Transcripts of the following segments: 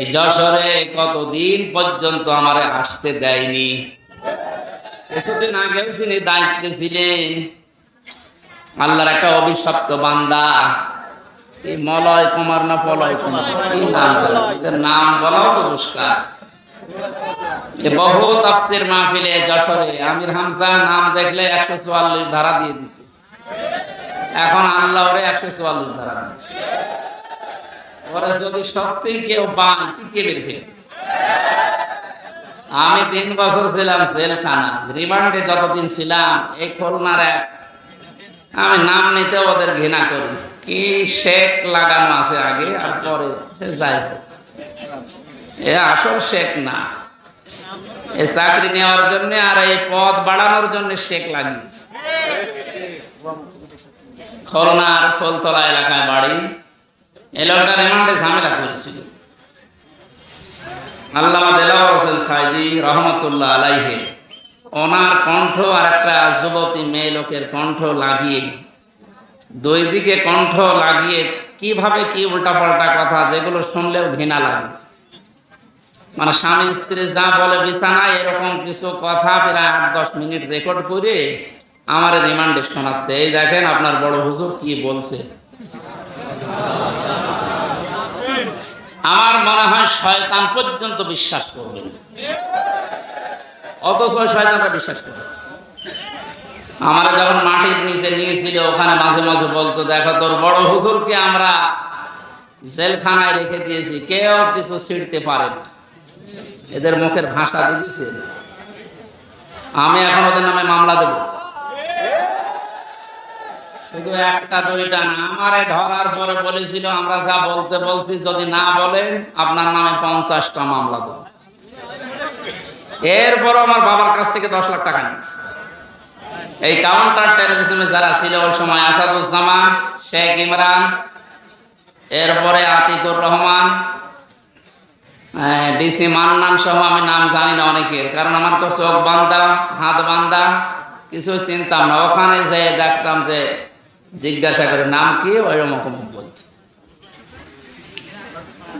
এই যশোরে কতদিন পর্যন্ত আমারে আসতে দেয়নি? কিছুদিন আগেও তিনি দায়িত্বে ছিলেন, আল্লাহর একটা অভিশপ্ত বান্দা, এই মলয় কুমার না পলয় কুমার? নাম? নাম বলাও তো দুষ্কার। বহু তাফসির মাহফিলে যশোরে আমির হামজা নাম দেখলে একশো চুয়াল্লিশ ধারা দিয়ে দিত। এখন আল্লাহ ওরে একশো চুয়াল্লিশ ধারা দিয়েছে। ওরা যদি সত্যি কেউ পান টিকে রেখে আমি তিন বছর ছিলাম জেলখানা, রিমান্ডে যতদিন ছিলাম, এই খুলনার এক। আমি নাম নিতে ওদের ঘৃণা করি। কি শেখ লাগানো আছে আগে আর পরে সে যাই হোক। এ আসল শেখ না। এ চাকরি নেওয়ার জন্য আর এই পদ বাড়ানোর জন্য শেখ লাগিয়েছে। খুলনার ফুলতলা এলাকায় বাড়ি। এই লোকটা রিমান্ডে ঝামেলা করেছিল। আল্লামা দেলাওয়ার হোসেন সাইদি রহমতুল্লাহ আলাইহে ওনার কণ্ঠ আর একটা যুবতী মেয়ে লোকের কণ্ঠ লাগিয়ে দুই দিকে কণ্ঠ লাগিয়ে কীভাবে কি উল্টাপাল্টা কথা যেগুলো শুনলেও ঘৃণা লাগে। মানে স্বামী স্ত্রী যা বলে বিছানায় এরকম কিছু কথা প্রায় আট দশ মিনিট রেকর্ড করে আমার রিমান্ডে শোনাচ্ছে। এই দেখেন আপনার বড় হুজুর কি বলছে। আমার মনে হয় শয়তান পর্যন্ত বিশ্বাস করবে না। অথচ ওই শয়তানরা বিশ্বাস করবে আমরা যখন মাটির নিচে নিয়েছিল, ওখানে মাঝে মাঝে বলতো, দেখো তোর বড় হুজুরকে আমরা জেলখানায় রেখে দিয়েছি, কেউ কিছু ছিঁড়তে পারে না। এদের মুখের ভাষা দিয়েছে আমি এখন ওদের নামে মামলা দেব। শুধু একটা দুইটা না আমারে ধরার পরে বলেছিল, আমরা যা বলতে বলছি, যদি না বলেন, আপনার নামে পঞ্চাশটা মামলা দেব। এরপরও আমার বাবার কাছ থেকে দশ লাখ টাকা নিয়েছে। এই কাউন্টার টেরোরিজমে যারা ছিল, ওই সময় আসাদুজ্জামান, শেখ ইমরান, এরপরে আতিকুর রহমান ডিসি মান্নান সহ আমি নাম জানি না অনেকের, কারণ আমার তো চোখ বান্ধা হাত বান্ধা কিছু চিনতাম না। ওখানে যে দেখতাম যে জিজ্ঞাসা করে, নাম কি? ওই রকম বলছে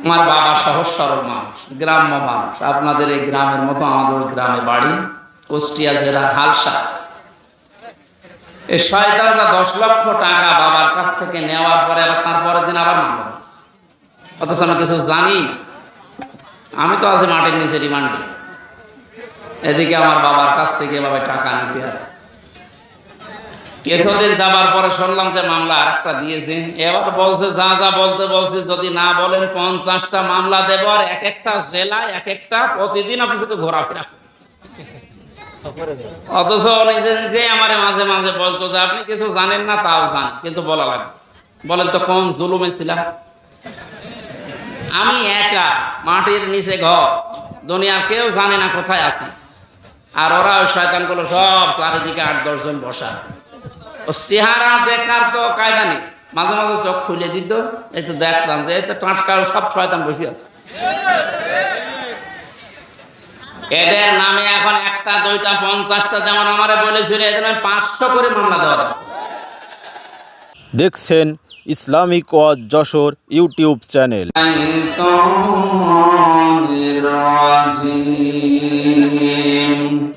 আমার বাবা সহজ সরল মানুষ, গ্রাম্য মানুষ। আপনাদের এই গ্রামের মতো আমাদের গ্রামে বাড়ি, কুষ্টিয়া জেলা হালসা এই শয়তানরা দশ লক্ষ টাকা বাবার কাছ থেকে নেওয়ার পরে আবার তারপরের দিন আবার মামলা হয়েছে অথচ আমি কিছু জানি আমি তো আছি মাটির নিচে রিমান্ডে এদিকে আমার বাবার কাছ থেকে এভাবে টাকা নিতে আছে কিছুদিন যাবার পরে শুনলাম যে মামলা আর একটা দিয়েছে। এবার বলছে, যা যা বলতে বলছে যদি না বলেন পঞ্চাশটা মামলা দেব আর এক একটা জেলায় এক একটা প্রতিদিন আপনি শুধু ঘোরাফেরা। অথচ নিজে আমার মাঝে মাঝে বলতো যে, আপনি কিছু জানেন না, তাও জান কিন্তু বলা লাগবে। বলেন তো কম জুলুমে ছিলাম? আমি একা, মাটির নিচে ঘর, দুনিয়ার কেউ জানে না কোথায় আছে। আর ওরা ওই শয়তানগুলো সব চারিদিকে আট দশজন বসা। ও চেহারা দেখার তো কায়দা নেই মাঝে মাঝে চোখ খুলে দিত একটু দেখতাম যে এই তো টাটকা সব শয়তান বসে আছে এদের নামে এখন একটা দুইটা পঞ্চাশটা যেমন আমারে বলেছিল এদের নামে পাঁচশো করে মামলা দেওয়া হবে। দেখছেন ইসলামিক ওয়াজ যশোর ইউটিউব চ্যানেল بسم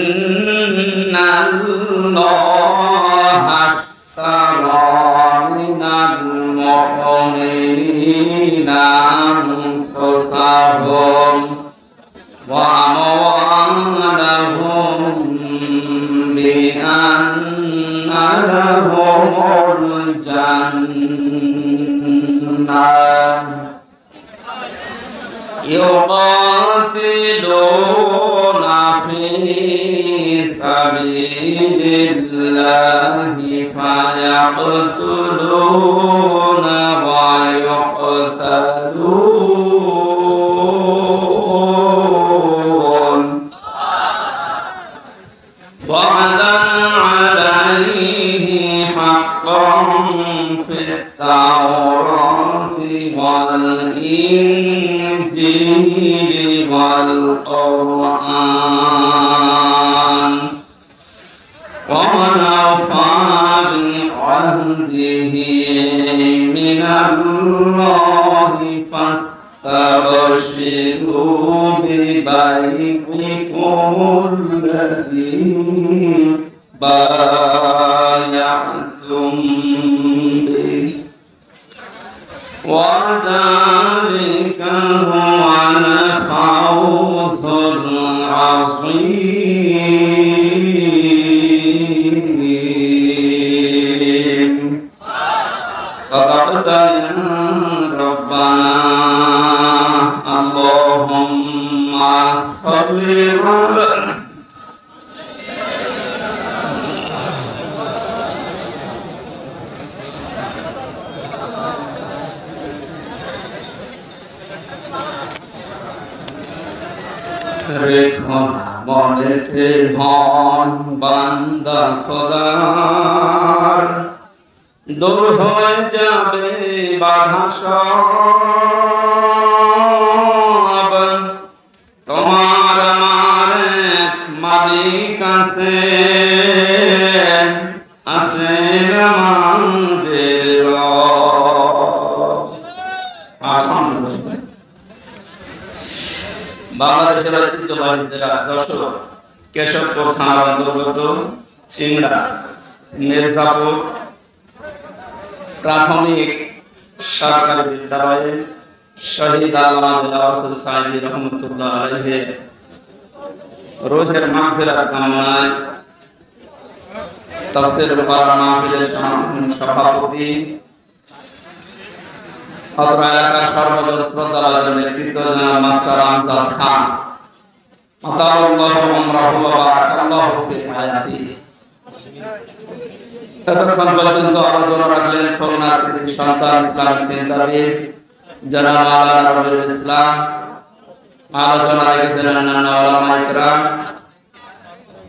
والإنجيل الإنجيل والقرآن ومن أوفى بعهده من الله فاستبشروا ببيعكم الذي بايعتم به وذلك هو الفوز العظيم صدقت يا ربنا اللهم صل على রেখো মনেতে হন। বান্দা খোদার দূর হয়ে যাবে বাধা সব তোমার আমার এক মালিক আছে আছেন আমাদের বাংলাদেশের ঐতিহ্যবাহী জেলা যশোর কেশবপুর থানার অন্তর্গত চিংড়া, মির্জাপুর প্রাথমিক সরকারি বিদ্যালয়ে শহীদ আল্লাহ রহমতুল্লাহ রোহের মাগফিরাত কামনায় তাফসীরুল কোরআন মাহফিলের সভাপতি অত্র এলাকার সর্বজন শ্রদ্ধাভাজন নেতৃত্ব মাস্টার আমজাদ খান। আতাল্লাহু উমরাহু ওয়া বারাকাল্লাহু ফি হায়াতি এতক্ষণ পর্যন্ত আলোচনা রাখলেন কৃতি সন্তান ইসলামিক চিন্তাবিদ মাওলানা রবিউল ইসলাম আলোচনা রেখেছিলেন অন্যান্য ওলামা ইকরাম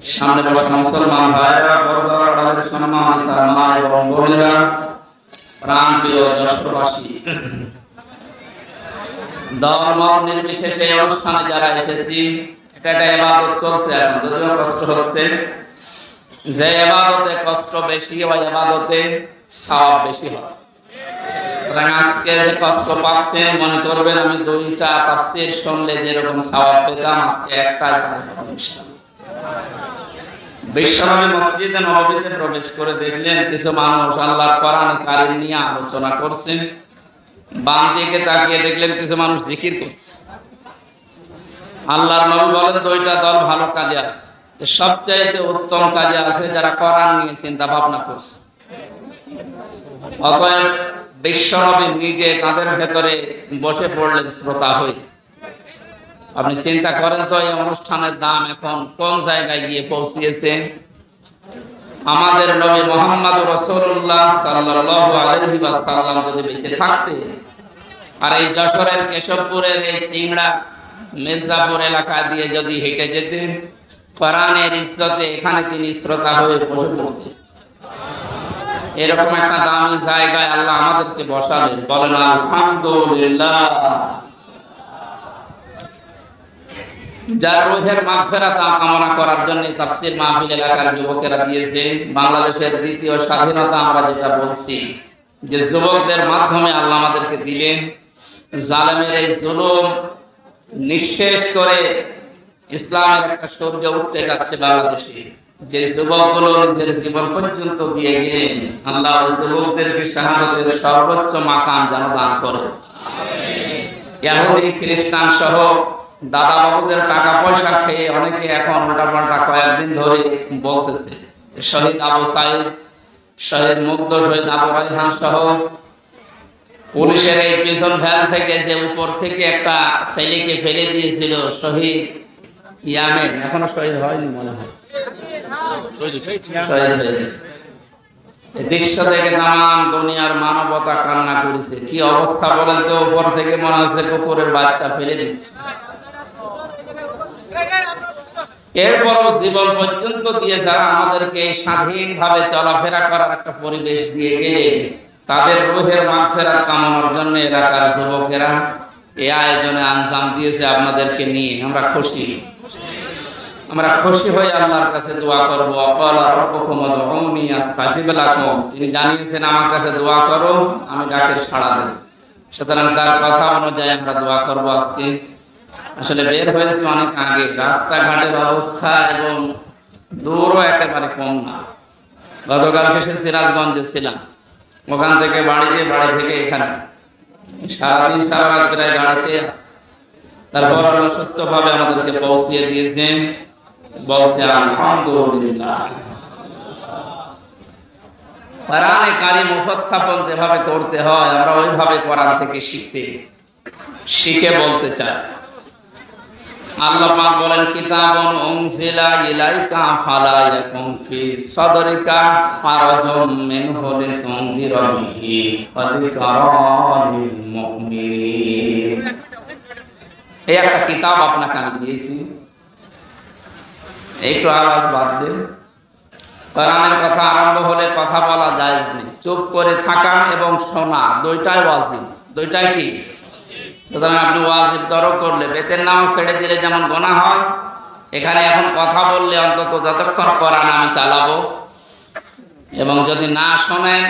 সামনে বসা মুসলমান ভাইরা পর্দার সম্মান তার মা এবং বোনেরা প্রাণপ্রিয় যশোরবাসী ধর্ম নির্বিশেষে অনুষ্ঠানে যারা এসেছি এটা একটা এবাদত চলছে এখন যদিও কষ্ট হচ্ছে। যে এবাদতে কষ্ট বেশি ওই বেশি হয়। আজকে যে কষ্ট পাচ্ছেন, মনে করবেন আমি দুইটা তাফসীর শুনলে যেরকম পেতাম, আজকে মসজিদে প্রবেশ করে দেখলেন, কিছু মানুষ আল্লাহর কোরআন কারিম নিয়ে আলোচনা করছেন। বাম দিকে তাকিয়ে দেখলেন কিছু মানুষ জিকির করছে। আল্লাহর নবী বলেন, দুইটা দল ভালো কাজে আছে। সবচাইতে উত্তম কাজে আছে যারা কোরআন নিয়ে চিন্তা ভাবনা করছে। অতএব বিশ্বনবী নিজে তাদের ভেতরে বসে পড়লেন শ্রোতা হয়ে। আপনি চিন্তা করেন তো, এই অনুষ্ঠানের দাম এখন কোন জায়গায় গিয়ে পৌঁছিয়েছে? আমাদের নবী মোহাম্মদ রসুল্লাহ সাল্লাল্লাহু আলাইহি যদি বেঁচে থাকতে আর এই যশোরের কেশবপুরের এই চিংড়া মির্জাপুর এলাকা দিয়ে যদি হেঁটে যেতেন কোরআনের ইজ্জতে এখানে তিনি শ্রোতা হয়ে বসে এরকম একটা দামি জায়গায় আল্লাহ আমাদেরকে বসাবেন বলেন, আলহামদুলিল্লাহ। যার রোহের মাগফিরাত কামনা করার জন্য তাফসীর মাহফিল এলাকার যুবকেরা দিয়েছে, বাংলাদেশের দ্বিতীয় স্বাধীনতা আমরা যেটা বলছি, যে যুবকদের মাধ্যমে আল্লাহ আমাদেরকে দিলেন। জালেমের এই জুলুম নিঃশেষ করে ইসলামের একটা সূর্য উঠতে যাচ্ছে বাংলাদেশে। যে যুবকগুলো নিজের জীবন পর্যন্ত দিয়ে গেলেন, আল্লাহ যুবকদেরকে শাহাদতের সর্বোচ্চ মাকাম যেন দান করে ইহুদি খ্রিস্টান সহ দাদা বাবুদের টাকা পয়সা খেয়ে অনেকে এখন উল্টাপাল্টা কয়েকদিন ধরে বলতেছে। শহীদ আবু সাইদ, শহীদ মুগ্ধ শহীদ আবু রাইহান সহ পুলিশের এই পিছন ভ্যান থেকে যে উপর থেকে একটা ছেলেকে ফেলে দিয়েছিল শহীদ ইয়ামেন, এখনও শহীদ হয়নি মনে হয়। দৃশ্য থেকে তাম দুনিয়ার মানবতা কান্না করেছে। কি অবস্থা বলেন তো, উপর থেকে মনে হচ্ছে কুকুরের বাচ্চা ফেলে দিচ্ছে। এরপরও জীবন পর্যন্ত দিয়ে যারা আমাদেরকে স্বাধীনভাবে চলাফেরা করার একটা পরিবেশ দিয়ে গেলে তাদের রোহের মাগফেরাত কামনার জন্য এলাকার যুবকেরা এই আয়োজনে আঞ্জাম দিয়েছে আপনাদেরকে নিয়ে। আমরা খুশি। আমরা খুশি হয়ে আল্লাহর কাছে দোয়া করব। তিনি জানিয়েছেন, আমার কাছে দোয়া করো, আমি ডাকের সাড়া দেব। সুতরাং তার কথা অনুযায়ী আমরা দোয়া করব আজকে। আসলে বের হয়েছি অনেক আগে। রাস্তাঘাটের অবস্থা এবং দূরও একেবারে কম না। গতকালকে সে সিরাজগঞ্জে ছিলাম। ওখান থেকে বাড়িতে বাড়ি থেকে এখানে। সারাদিন, সারা রাত প্রায় গাড়িতে আছে। তারপর আল্লাহ সুস্থভাবে আমাদেরকে পৌঁছিয়ে দিয়েছেন। উপস্থাপন যেভাবে করতে হয়, আমরা ওইভাবে কোরআন থেকে শিখতে, শিখে বলতে চাই। আল্লাহ পাক বলেন, কিতাবুন উনজিলা ইলাইকা ফালা ইয়াকুন ফি সাদরিকা ফারাজুম মিনহু লিতুনদিরা বিহি ওয়া মুমিনিন. এই একটা কিতাব আপনাকে আমি দিয়েছি। একটু আওয়াজ বাদ দেন। কোরআনের কথা আরম্ভ হলে কথা বলা যায় নেই। চুপ করে থাকা এবং শোনা, দুইটাই ওয়াজিব। দুইটাই কি? সুতরাং আপনি ওয়াজিব দরও করলে, বেতের নাম ছেড়ে দিলে যেমন গোনা হয়, এখানে এখন কথা বললে অন্তত যতক্ষণ কোরআন আমি চালাবো। এবং যদি না শোনেন,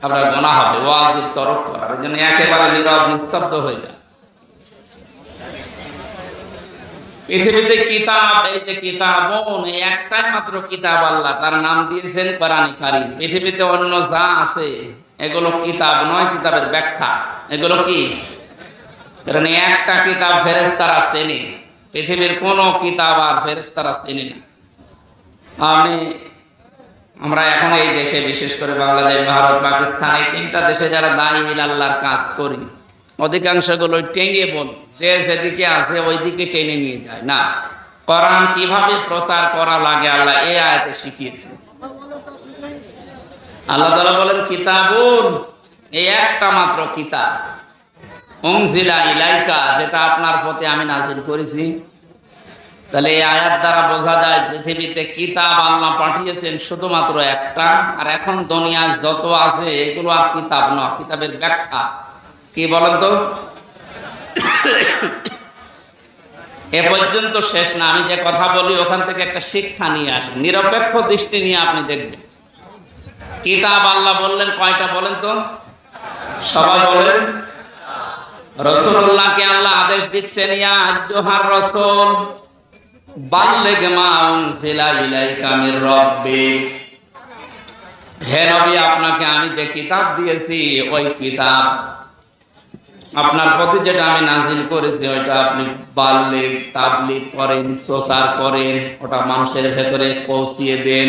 আপনার গোনা হবে, ওয়াজিব তরফ করার এই জন্য একেবারে নীরব, নিস্তব্ধ হয়ে যায় পৃথিবীতে কিতাব, এই যে কিতাবন, এই একটাই মাত্র কিতাব আল্লাহ, তার নাম দিয়েছেন কোরআনে কারিম। পৃথিবীতে অন্য যা আছে, এগুলো কিতাব নয়, কিতাবের ব্যাখ্যা। এগুলো কি? কারণ একটা কিতাব ফেরেস্তারা চেনে। পৃথিবীর কোনো কিতাব আর ফেরেস্তারা চেনে না। আমি, আমরা এখন এই দেশে, বিশেষ করে বাংলাদেশ, ভারত, পাকিস্তান, এই তিনটা দেশে যারা দায়ী আল্লাহর কাজ করি, অধিকাংশগুলো টেঙে বল, যে যেদিকে আছে ওই দিকে টেনে নিয়ে যায়। না, কোরআন কীভাবে প্রচার করা লাগে আল্লাহ এ আয়াতে শিখিয়েছে। আল্লাহ তাআলা বলেন, কিতাবুন, এই একটা মাত্র কিতাব। উনজিলা ইলাইকা, যেটা আপনার প্রতি আমি নাজিল করেছি। তাহলে এই আয়াত দ্বারা বোঝা যায় পৃথিবীতে কিতাব আল্লাহ পাঠিয়েছেন শুধুমাত্র একটা, আর এখন দুনিয়া যত আছে, এগুলো আর কিতাব না, কিতাবের ব্যাখ্যা। কি বলেন তো? এ পর্যন্ত শেষ না, আমি যে কথা বলি, ওখান থেকে একটা শিক্ষা নিয়ে আসেন নিরপেক্ষ দৃষ্টি নিয়ে আপনি দেখবেন। কিতাব আল্লাহ বললেন, কয়টা বলেন তো? সবাই বলেন। রসুল্লাহকে আল্লাহ আদেশ দিচ্ছেন রসুল, বাল্লেগ হে নবী আপনাকে আমি যে কিতাব দিয়েছি, ওই কিতাব আপনার প্রতি যেটা আমি নাজিল করেছি, ওইটা আপনি বাল্লিক তাবলিক করেন, প্রচার করেন, ওটা মানুষের ভেতরে পৌঁছিয়ে দেন।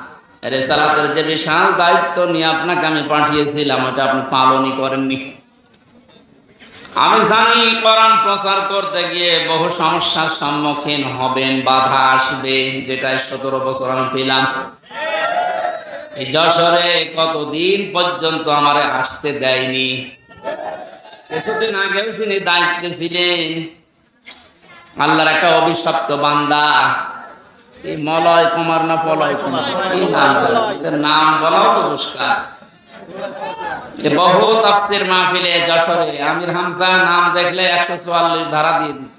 রেসালাতের যে বিশাল দায়িত্ব নিয়ে আপনাকে আমি পাঠিয়েছিলাম ওটা আপনি পালনই করেননি। আমি জানি কোরআন প্রচার করতে গিয়ে বহু সমস্যার সম্মুখীন হবেন, বাধা আসবে, যেটাই সতেরো বছর আমি পেলাম। এই যশোরে কতদিন পর্যন্ত আমারে আসতে দেয়নি? কিছুদিন আগেও তিনি দায়িত্বে ছিলেন, আল্লাহর একটা অভিশপ্ত বান্দা মলয় কুমার না পলয় কুমার? নাম বহু তাফসির মাহফিলে যশোরে আমির নাম দেখলে একশো চুয়াল্লিশ ধারা দিয়ে দিত।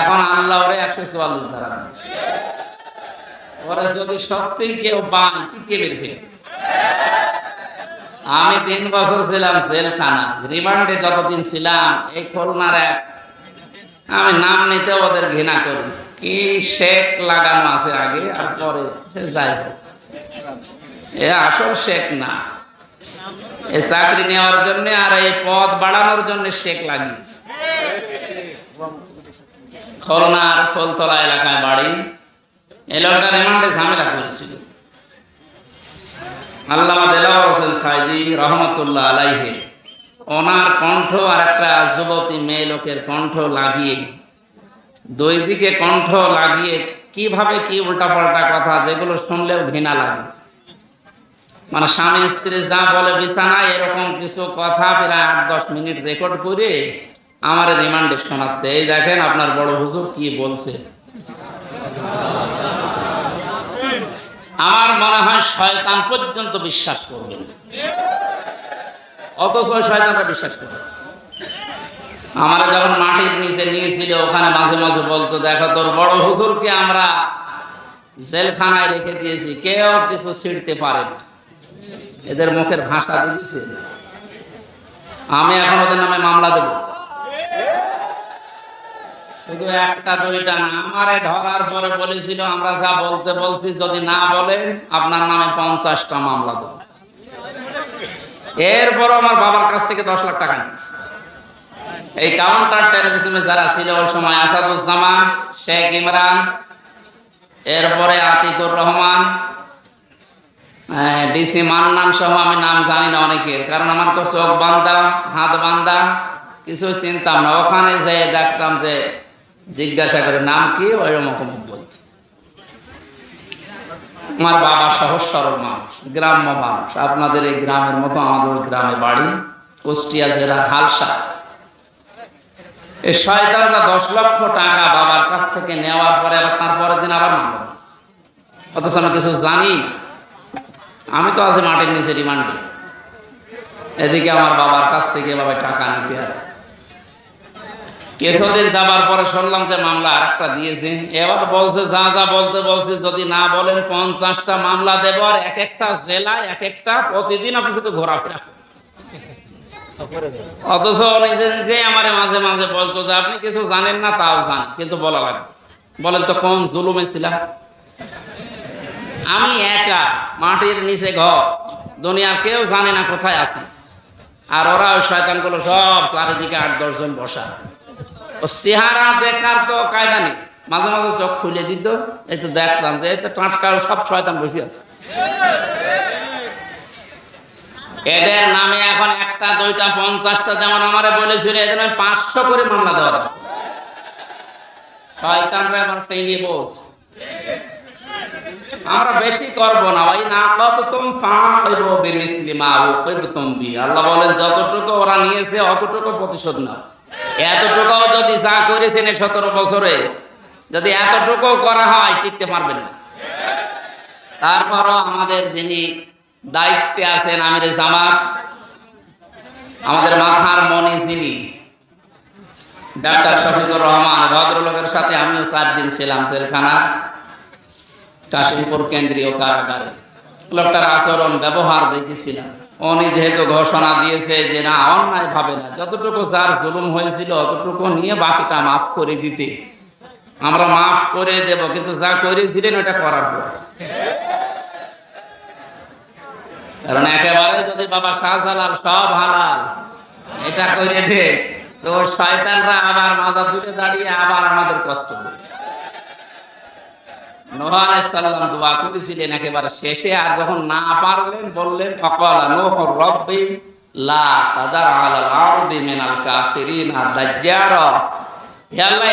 এখন আল্লাহ ওরে একশো চুয়াল্লিশ ধারা দিয়েছে। যদি সত্যিই কেউ পায় আমি তিন বছর ছিলাম জেলখানা। রিমান্ডে যতদিন ছিলাম, এই খুলনার এক আমি নাম নিতে ওদের ঘৃণা করি। কি শেখ লাগানো আছে আগে আর পরে সে যাই হোক। এ আসল শেখ না। এই চাকরি নেওয়ার জন্য আর এই পদ বাড়ানোর জন্য শেখ লাগিয়েছে। খুলনার ফুলতলা এলাকায় বাড়ি। এই লোকটা ঝামেলা করেছিল। আল্লামা দেলাওয়ার হোসেন সাইদি রহমতুল্লাহ আলাইহে ওনার কণ্ঠ আর একটা যুবতী মেয়ে লোকের কণ্ঠ লাগিয়ে দুই দিকে কণ্ঠ লাগিয়ে কীভাবে কি উল্টাপাল্টা কথা, যেগুলো শুনলেও ঘৃণা লাগে। মানে স্বামী স্ত্রী যা বলে বিছানায় এরকম কিছু কথা প্রায় আট দশ মিনিট রেকর্ড করে আমার রিমান্ডে শোনাচ্ছে। এই দেখেন আপনার বড় হুজুর কি বলছে। আমার মনে হয় শয়তান পর্যন্ত বিশ্বাস করবেন। অথচ ওই শয়তানরা বিশ্বাস করবে আমরা যখন মাটির নিচে নিয়েছিল, ওখানে মাঝে মাঝে বলতো, দেখো তোর বড় হুজুরকে আমরা জেলখানায় রেখে দিয়েছি, কেউ কিছু ছিঁড়তে পারে না। এদের মুখের ভাষা দিয়েছে আমি এখন ওদের নামে মামলা দেব। শুধু একটা, দুইটা না, আমারে ধরার পরে বলেছিল, আমরা যা বলতে বলছি, যদি না বলেন, আপনার নামে পঞ্চাশটা মামলা দেব। এরপরও আমার বাবার কাছ থেকে দশ লাখ টাকা নিয়েছে। এই কাউন্টার টেলিভিশনে যারা ছিল ওই সময় আসাদুজ্জামান, শেখ ইমরান, এরপরে আতিকুর রহমান ডিসি মান্নান সহ আমি নাম জানি না অনেকের, কারণ আমার তো চোখ বান্ধা হাত বান্ধা কিছু চিনতাম না। ওখানে যে দেখতাম যে জিজ্ঞাসা করে, নাম কি? ওই রকম বলত আমার বাবা সহজ সরল মানুষ, গ্রাম্য মানুষ। আপনাদের এই গ্রামের মতো আমাদের গ্রামে বাড়ি, কুষ্টিয়া জেলা হালসা। শয়তানরা দশ লক্ষ টাকা বাবার কাছ থেকে নেওয়ার পরে আবার তারপরের দিন আবার মামলা অথচ আমি কিছু জানি আমি তো আছি মাটির নিচে রিমান্ডে। এদিকে আমার বাবার কাছ থেকে এভাবে টাকা নিতে আছে কিছুদিন যাবার পরে শুনলাম যে মামলা আর একটা দিয়েছে। এবার বলছে, যা যা বলতে বলছে, যদি না বলেন পঞ্চাশটা মামলা দেব আর এক একটা জেলায় এক একটা প্রতিদিন আপনি শুধু ঘোরাফেরা। অথচ নিজে নিজে আমার মাঝে মাঝে বলতো যে, আপনি কিছু জানেন না, তাও জান। কিন্তু বলা লাগবে বলেন তো, কোন জুলুমে ছিলাম? আমি একা, মাটির নিচে ঘর, দুনিয়ার কেউ জানে না কোথায় আছি। আর ওরা ওই শয়তানগুলো সব চারিদিকে আট দশজন বসা। ও চেহারা দেখার তো কায়দা নেই। মাঝে মাঝে চোখ খুলে দিত, একটু দেখতাম যে তো টাটকা সব শয়তান বসে আছে। এদের নামে এখন একটা, দুইটা, পঞ্চাশটা যেমন আমারে বলেছিল, এদের নামে পাঁচশো করে মামলা দেওয়া আমার বেশি না না যতটুকু ওরা নিয়েছে, অতটুকু প্রতিশোধ নাও। এতটুকু যদি যা করেছেন সতেরো বছরে, যদি এতটুকু করা হয়, টিকতে পারবেন না। তারপরও আমাদের যিনি দায়িত্বে আছেন আমির জামাত। আমাদের মাথার মনি যিনি ডাক্তার শফিকুর রহমান, ভদ্রলোকের সাথে আমিও চার দিন ছিলাম জেলখানা, কাশিমপুর কেন্দ্রীয় কারাগারে। লোকটার আচরণ, ব্যবহার দেখেছিলাম। উনি যেহেতু ঘোষণা দিয়েছে যে না, অন্যায় ভাবে না। যতটুকু যার জুলুম হয়েছিল, অতটুকু নিয়ে বাকিটা মাফ করে দিতে। আমরা মাফ করে দেব, কিন্তু যা করেছিলেন, ওটা করার পর। কারণ একেবারে যদি বাবা শাহজালাল সব হালাল, এটা করে দে, তো শয়তানরা আবার মাজা তুলে দাঁড়িয়ে আবার আমাদের কষ্ট করে। শেষে, আর যখন না পারলেন, বললেন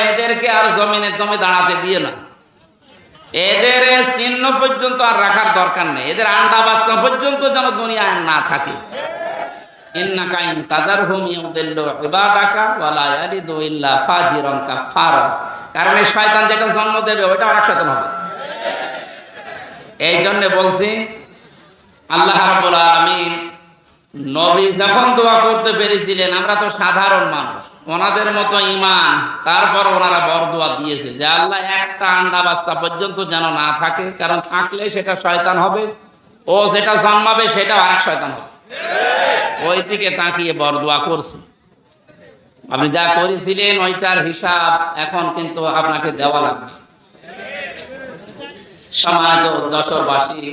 এদেরকে আর জমিনে দমে দাঁড়াতে দিয়ে না। এদের চিহ্ন পর্যন্ত আর রাখার দরকার নেই। এদের আন্ডা বাচ্চা পর্যন্ত যেন দুনিয়ায় না থাকে। কারণ এই শয়তান যেটা জন্ম দেবে ওটা হবে। এই জন্য বলছি, আল্লাহ দোয়া করতে পেরেছিলেন, আমরা তো সাধারণ মানুষ। ওনাদের মতো ইমান তারপর ওনারা বড় দোয়া দিয়েছে যে আল্লাহ একটা আন্ডা বাচ্চা পর্যন্ত যেন না থাকে, কারণ থাকলে সেটা শয়তান হবে, ও যেটা জন্মাবে সেটা আরেক শয়তান হবে। ওই দিকে তাকিয়ে বড় দোয়া করছে। আপনি যা করেছিলেন ওইটার হিসাব এখন কিন্তু আপনাকে দেওয়া লাগবে। সমাজ যশোরবাসী,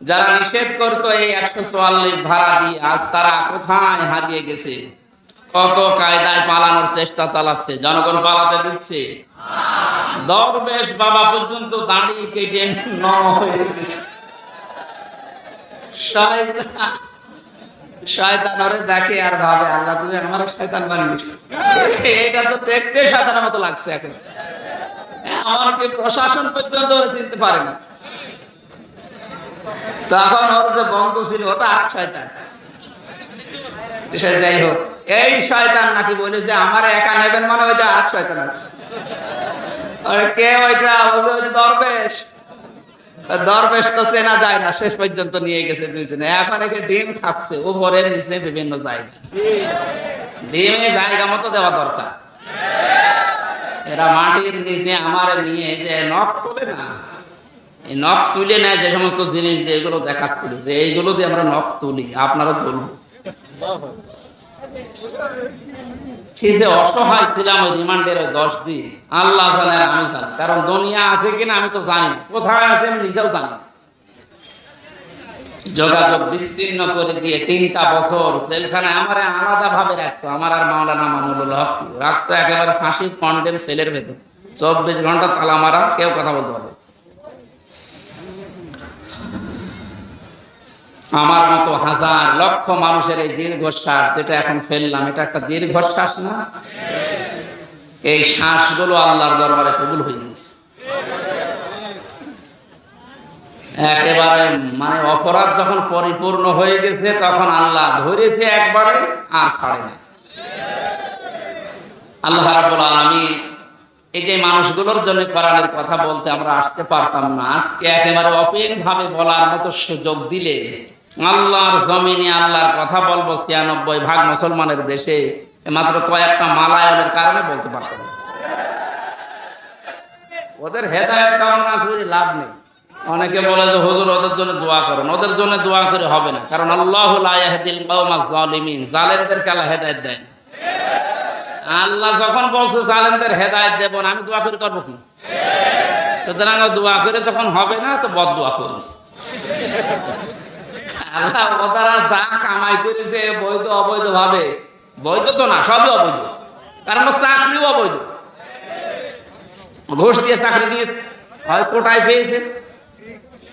যারা নিষেধ করতো এই একশো চুয়াল্লিশ ধারা দিয়ে, আজ তারা কোথায় হারিয়ে গেছে? কত কায়দায় পালানোর চেষ্টা চালাচ্ছে, জনগণ পালাতে দিচ্ছে। দরবেশ বাবা পর্যন্ত দাঁড়িয়ে কেটে দেখে আর ভাবে, আল্লাহ তুমি আমার শয়তান বানিয়েছো। এটা তো দেখতে শয়তানের মতো লাগছে এখন। আমাকে প্রশাসন পর্যন্ত ওরা চিনতে পারে না। তখন ওর যে বন্ধু ছিল, ওটা আর শয়তান। যাই হোক। এই শয়তান নাকি বলে যে আমার একা নেবেন মানে ওইটা আর শয়তান আছে। আরে কে ওইটা? ওই দরবেশ। দরবেশ তো চেনা যায় না, শেষ পর্যন্ত নিয়ে গেছে দুইজনে। এখন একে ডিম খাচ্ছে, উপরে নিচে বিভিন্ন জায়গা। ডিমে জায়গা মতো দেওয়া দরকার। এরা মাটির নিচে আমার নিয়ে যে নখ তোলে না, এই নখ তুলে নেয় যে সমস্ত জিনিস যে এগুলো দেখাচ্ছিল, যে এইগুলো দিয়ে আমরা নখ তুলি, আপনারা তুলব সে অসহায় ছিলাম, ওই রিমান্ডের দশ দিন। আল্লাহ জানে আমি জানি। কারণ দুনিয়া আছে কিনা আমি তো জানি কোথায় আছে আমি নিজেও জানি যোগাযোগ বিচ্ছিন্ন করে দিয়ে তিনটা বছর জেলখানায় আমার আলাদা ভাবে রাখতো। আমার আর মাওলানা মামুনুল হক। রাখতো একেবারে ফাঁসির কন্ডেম সেলের ভেতর। চব্বিশ ঘণ্টা তালা মারা কেউ কথা বলতে পারবে আমার মতো হাজার লক্ষ মানুষের এই দীর্ঘশ্বাস যেটা এখন ফেললাম, এটা একটা দীর্ঘশ্বাস না? এই শ্বাসগুলো আল্লাহর দরবারে কবুল হয়ে গেছে। একেবারে মানে অপরাধ যখন পরিপূর্ণ হয়ে গেছে, তখন আল্লাহ ধরেছে একবারে আর ছাড়ে না আল্লাহ রাব্বুল আলামিন এই যে মানুষগুলোর জন্য কোরআনের কথা বলতে আমরা আসতে পারতাম না, আজকে একেবারে অপেন ভাবে বলার মতো সুযোগ দিলে আল্লাহর জমিনে আল্লাহর কথা বলব, ছিয়ানব্বই ভাগ মুসলমানের দেশে মাত্র কয়েকটা মালায়নের কারণে বলতে পারতাম না। ওদের হেদায়ত কামনা করে লাভ নেই। অনেকে বলে যে, হুজুর, ওদের জন্য দোয়া করেন। ওদের জন্য দোয়া করে হবে না। কারণ আল্লাহ লা ইয়াহদিল কওমা যালিমিন। জালেমদেরকে আল্লাহ হেদায়েত দেয় না। আল্লাহ যখন বলছে, জালেমদের হেদায়েত দেব না, আমি দোয়া করে করব কি? সুতরাং দোয়া করে যখন হবে না, তো বদ দোয়া করব। আল্লাহ ওদারা যা কামাই করেছে, বৈধ, অবৈধ ভাবে। বৈধ তো না, সবই অবৈধ। কারণ চাকরিও অবৈধ। ঘুষ দিয়ে চাকরি দিয়েছে। হয় কোটায় পেয়েছে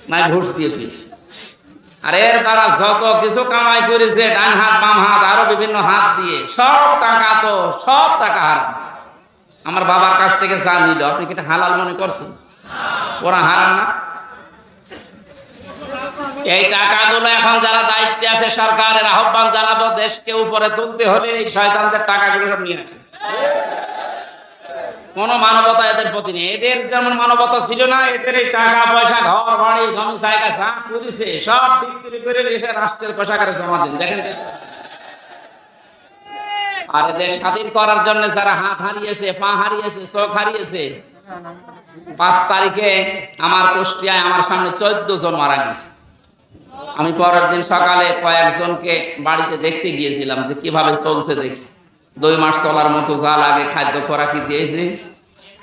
না ঘুষ দিয়ে পেয়েছে। আর এর দ্বারা যত কিছু কামাই করেছে, ডান হাত, বাম হাত, আরও বিভিন্ন হাত দিয়ে, সব টাকা তো, সব টাকা হারাম। আমার বাবার কাছ থেকে যা নিল, আপনি কি হালাল মনে করছেন? ওরা হারাম না? এই টাকাগুলো এখন যারা দায়িত্বে আছে, সরকারের আহ্বান জানাব, দেশকে উপরে তুলতে হলে এই শয়তানদের টাকাগুলো সব নিয়ে আসে কোন মানবতা এদের প্রতি নেই। এদের যেমন মানবতা ছিল না, এদের এই টাকা, পয়সা, ঘর, বাড়ি জমি জায়গা, যা করেছে সব বিক্রি করে এসে রাষ্ট্রের কোষাগারে জমা দিন। দেখেন আর এদের স্বাধীন করার জন্য যারা হাত হারিয়েছে, পা হারিয়েছে, চোখ হারিয়েছে, পাঁচ তারিখে আমার কুষ্টিয়ায় আমার সামনে চোদ্দ জন মারা গেছে। আমি পরের দিন সকালে কয়েকজনকে বাড়িতে দেখতে গিয়েছিলাম যে কীভাবে চলছে দেখি। দুই মাস চলার মতো যা লাগে খাদ্য খোরাকি দিয়েছি।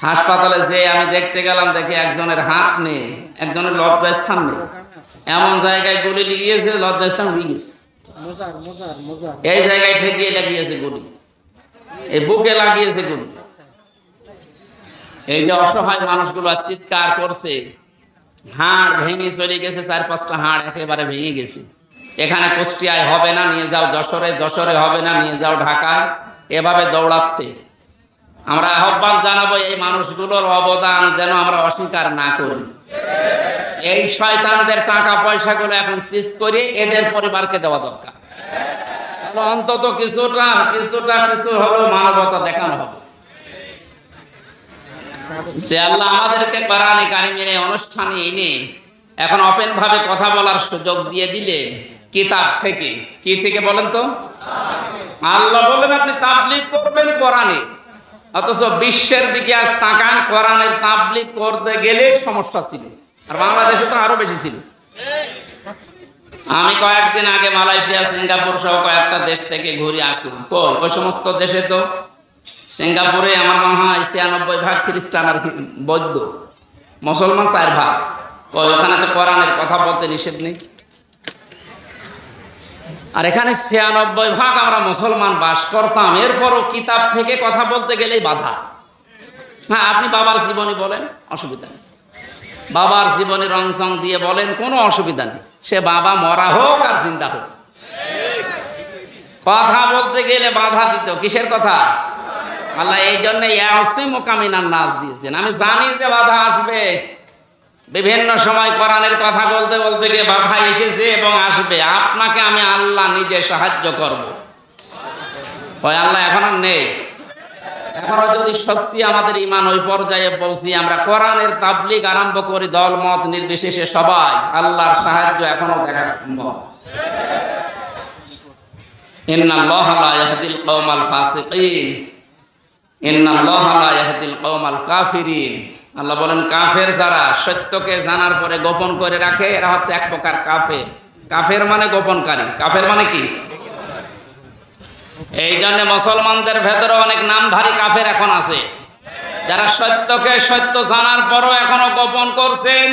হাসপাতালে যে আমি দেখতে গেলাম দেখি একজনের হাত নেই একজনের লজ্জাস্থান নেই। এমন জায়গায় গুলি লিগিয়েছে লজ্জাস্থান উড়ে গেছে। এই জায়গায় ঠেকিয়ে লাগিয়েছে গুলি। এই বুকে লাগিয়েছে গুলি। এই যে অসহায় মানুষগুলো চিৎকার করছে হাড় ভেঙে চলে গেছে, চার পাঁচটা হাড় একেবারে ভেঙে গেছে। এখানে কুষ্টিয়ায় হবে না, নিয়ে যাও যশোরে যশোরে হবে না, নিয়ে যাও ঢাকায়। এভাবে দৌড়াচ্ছে। আমরা আহ্বান জানাব এই মানুষগুলোর অবদান যেন আমরা অস্বীকার না করি। এই শয়তানদের টাকা পয়সাগুলো এখন সিজ করে, এদের পরিবারকে দেওয়া দরকার। অন্তত কিছুটা কিছুটা কিছু হলেও মানবতা দেখানো হবে। যে আল্লাহ আমাদেরকে কোরআনে কারিমের অনুষ্ঠানে এনে এখন ওপেন ভাবে কথা বলার সুযোগ দিয়ে দিলে কিতাব থেকে? কি থেকে বলেন তো? আল্লাহ বলেন, আপনি তাবলিগ করবেন কোরআনে। অথচ বিশ্বের দিকে আজ তাকান কোরআনের তাবলিগ করতে গেলে সমস্যা ছিল। আর বাংলাদেশে তো আরও বেশি ছিল। আমি কয়েকদিন আগে মালয়েশিয়া, সিঙ্গাপুর সহ কয়েকটা দেশ থেকে ঘুরে আসলাম কই ওই সমস্ত দেশে তো সিঙ্গাপুরে আমার মনে হয় ছিয়ানব্বই ভাগ খ্রিস্টান আর বৌদ্ধ। মুসলমান চার ভাগ। ওখানে তো কোরআনের কথা বলতে নিষেধ নেই। আর এখানে ছিয়ানব্বই ভাগ আমরা মুসলমান বাস করতাম। এরপরও কিতাব থেকে কথা বলতে গেলেই বাধা। হ্যাঁ আপনি বাবার জীবনী বলেন, অসুবিধা নেই। বাবার জীবনী রং সং দিয়ে বলেন, কোনো অসুবিধা নেই। সে বাবা মরা হোক আর জিন্দা হোক। কথা বলতে গেলে বাধা দিত। কিসের কথা? আল্লাহ এই জন্য মোকামিনার নাচ দিয়েছেন। আমি জানি যে বাধা আসবে। বিভিন্ন সময় কোরআনের কথা বলতে বলতে গিয়ে বাধা এসেছে এবং আসবে। আপনাকে আমি আল্লাহ নিজে সাহায্য করব। আল্লাহ এখন আর নেই। এখনও যদি সত্যি আমাদের ইমান ওই পর্যায়ে পৌঁছি, আমরা কোরআনের তাবলিগ আরম্ভ করি, দল, মত নির্বিশেষে সবাই আল্লাহর সাহায্য এখনও দেখা সম্ভব। ইন্নাল্লাহ লা ইয়াহদিল কওমাল ফাসিকিন ইন্নাল্লাহ লা ইয়াহদিল কওমাল কাফিরিন আল্লাহ বলেন, কাফের যারা সত্যকে জানার পরে গোপন করে রাখে, এরা হচ্ছে এক প্রকার কাফের। কাফের মানে গোপনকারী। কাফের মানে কি? এই জন্য মুসলমানদের ভেতরে অনেক নামধারী কাফের এখন আছে। যারা সত্যকে সত্য জানার পরও এখনও গোপন করছেন,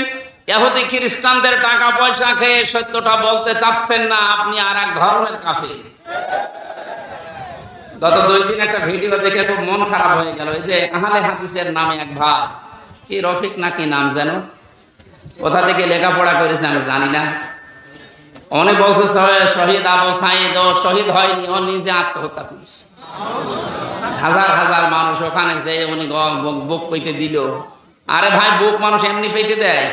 ইহুদি খ্রিস্টানদের টাকা পয়সা খেয়ে সত্যটা বলতে চাচ্ছেন না, আপনি আর এক ধরনের কাফের। গত দুই দিন একটা ভিডিও দেখে খুব মন খারাপ হয়ে গেল। এই যে আহলে হাদিসের নামে এক ভাই, কি রফিক নাকি নাম যেন? কোথা থেকে লেখাপড়া করেছে আমি জানি না। অনেক বছর শহ- শহীদ আবু সাইদ, ও শহীদ হয়নি, ও নিজে আত্মহত্যা করেছে। হাজার হাজার মানুষ ওখানে যে উনি বুক পেতে দিল। আরে ভাই, বুক মানুষ এমনি পেতে দেয়?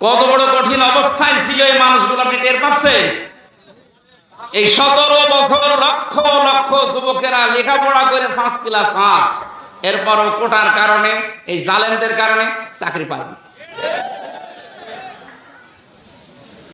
কত বড় কঠিন অবস্থায় ছিল এই মানুষগুলো আপনি টের পাচ্ছেন? এই সতেরো বছর লক্ষ লক্ষ যুবকেরা লেখাপড়া করে ফার্স্ট ক্লাস ফার্স্ট এরপরও কোটার কারণে, এই জালেমদের কারণে চাকরি পায়নি।